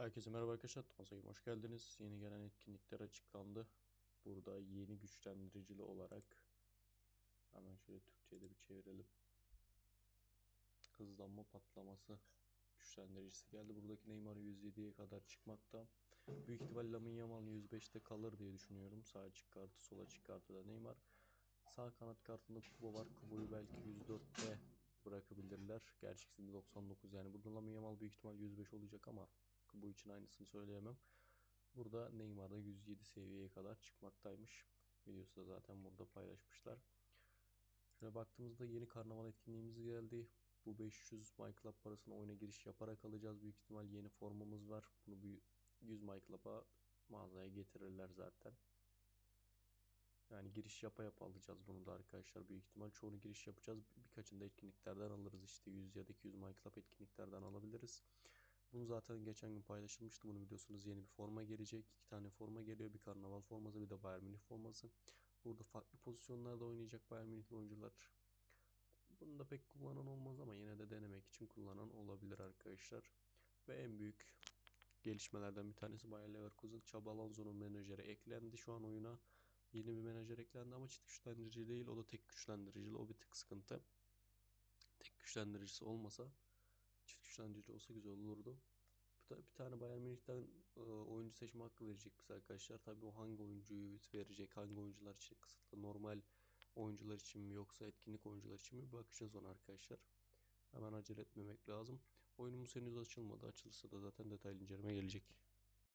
Herkese merhaba arkadaşlar. Thomas'a hoş geldiniz. Yeni gelen etkinlikler açıklandı. Burada yeni güçlendiricili olarak hemen şöyle Türkçe'ye de bir çevirelim. Hızlanma patlaması güçlendiricisi geldi. Buradaki Neymar 107'ye kadar çıkmakta. Büyük ihtimalle Lamine Yamal 105'te kalır diye düşünüyorum. Sağ açık kartı, sol açık kartı da Neymar. Sağ kanat kartında Kubo var. Kubo'yu belki 104'te bırakabilirler. Gerçekten 99 yani burada Lamine Yamal büyük ihtimal 105 olacak ama bu için aynısını söyleyemem. Burada Neymar'da 107 seviyeye kadar çıkmaktaymış. Videosu da zaten burada paylaşmışlar. Şöyle baktığımızda yeni karnaval etkinliğimiz geldi. Bu 500 MyClub parasını oyuna giriş yaparak alacağız. Büyük ihtimal yeni formamız var. Bunu bir 100 MyClub'a mağazaya getirirler zaten. Yani giriş yapa yapa alacağız bunu da arkadaşlar büyük ihtimal. Çoğunu giriş yapacağız. Birkaçını da etkinliklerden alırız işte 100 ya da 200 MyClub etkinliklerden alabiliriz. Bunu zaten geçen gün paylaşılmıştı. Bunu biliyorsunuz yeni bir forma gelecek. İki tane forma geliyor. Bir karnaval forması bir de Bayern Münih forması. Burada farklı pozisyonlarda oynayacak Bayern Münihli oyuncular. Bunu da pek kullanan olmaz ama yine de denemek için kullanan olabilir arkadaşlar. Ve en büyük gelişmelerden bir tanesi Bayer Leverkusen. Xabi Alonso'nun menajeri eklendi şu an oyuna. Yeni bir menajer eklendi ama çift güçlendirici değil. O da tek güçlendirici. O bir tık sıkıntı. Tek güçlendiricisi olmasa güçlendirici olsa güzel olurdu. Bir, tane Bayern Münih'ten e, oyuncu seçme hakkı verecek biz arkadaşlar. Tabii o hangi oyuncuyu verecek, hangi oyuncular için kısıtlı, normal oyuncular için mi yoksa etkinlik oyuncular için mi bakacağız ona arkadaşlar. Hemen acele etmemek lazım. Oyunumuz henüz açılmadı. Açılırsa da zaten detaylı inceleme gelecek.